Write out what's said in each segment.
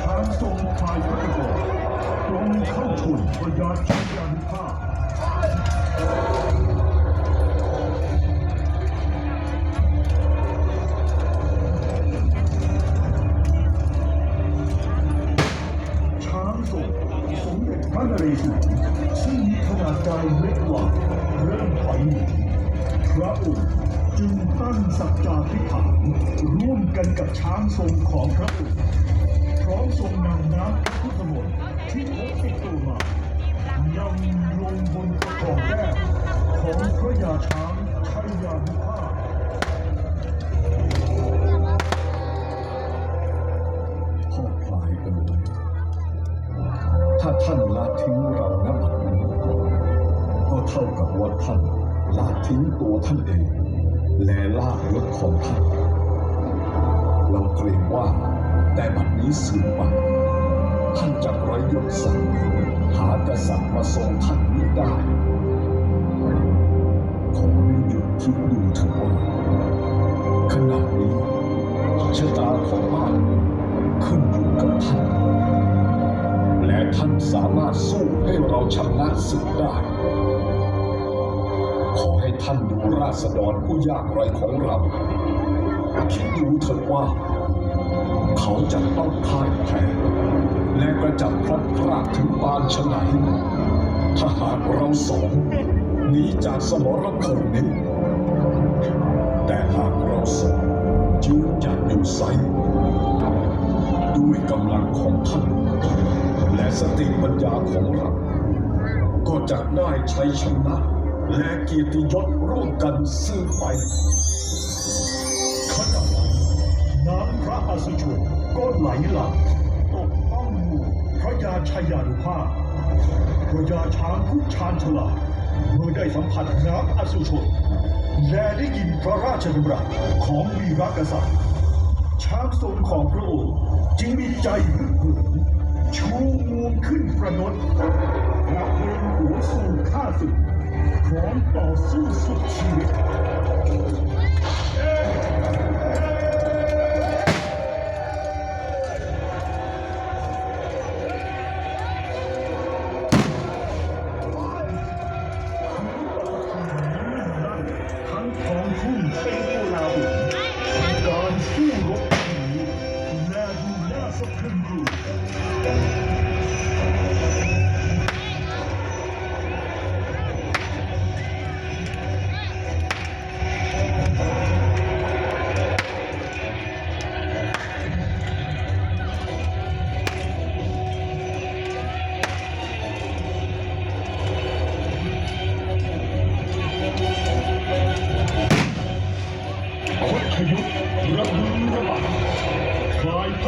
ช้างทรงพายพระกรตรงเข้าชนพยาชัยยานุภาพช้างทรงสมเด็จพระนเรศวรซึ่งมีขนาดกายเล็กกว่าเริ่มถอยหนีพระองค์จึงตั้งสัจจาธิฐานร่วมกันกับช้างทรงของพระองค์ พร้อมทรงนำน้ำพระพุทธมนต์ที่พกติดตัวมานำลงบนกระบอกแก้วของพระยาช้างชัยยานุภาพพ่อพลายเอ๋ยถ้าท่านละทิ้งเราณบัดนี้ก็เท่ากับว่าท่านละทิ้งตัวท่านเอง และลากรถของท่าน เราเกรงว่า แต่บัดนี้สืบไปท่านจะไร้ยศศักดิ์หากษัตริย์มาทรงท่านไม่ได้ขอให้หยุดคิดดูเถอะว่าขณะนี้ชะตาของบ้านขึ้นอยู่กับท่าน และท่านสามารถสู้ให้เราชนะศึกได้ ขอให้ท่านดูราษฎรผู้ยากไร้ของเราคิดดูเถิดว่า เขาจะต้องพ่ายแพ้และกระจัดพลัดพรากถึงปานฉไหนถ้าหากเราสองหนีจากสมรภูมินี้ แต่หากเราสองยืนหยัดอยู่ไซด้วยกำลังของท่านและสติปัญญาของเรา ก็จะได้ชัยชนะ และเกียรติยศร่วมกันสืบไป อสุชนก็ไหลหลังตกต้องหมู่พระยาชัยานุภาพพระยาช้างผู้ชาญฉลาดเมื่อได้สัมผัสน้ำอสุชนและได้ยินพระราชดำรัสของวีรกษัตริย์ช้างทรงของพระองค์จึงมีใจฮึกเหิมชูงวงขึ้นประนดและเพลงหัวสู่ข้าศึกพร้อมต่อสู้สุดชีวิต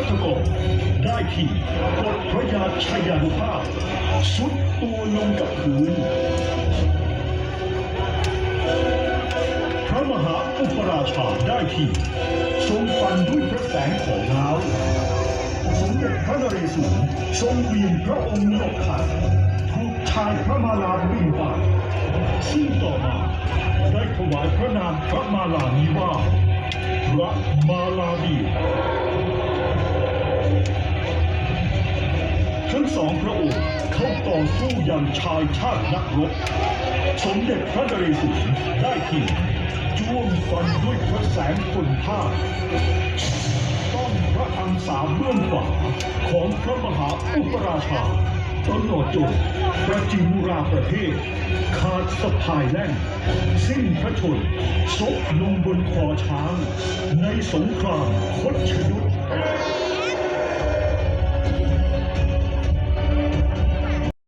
ลายพัทกรได้ขี่กดพระยาชัยานุภาพสุดตัวลงกับพื้นพระมหาอุปราชาได้ขี่ทรงฟันด้วยพระแสงของเท้าสมเด็จพระนเรศวรทรงวีนพระองค์หลบขัดถูกชายพระมาลาบินไปซึ่งต่อมาได้ถวายพระนามพระมาลานี้ว่าพระมาลาบี ทั้งสองพระองค์เข้าต่อสู้อย่างชายชาตินักรบ สมเด็จพระนเรศวรได้ขี่จ้วงฟันด้วยพระแสงฝนท่าต้องพระอังสาเบื้องขวาของพระมหาอุปราชาตลอดจนประจิมุราประเทศ ขาดสะพายแล่น สิ้นพระชนซบลงบนคอช้าง ในสงครามคดชยุทธ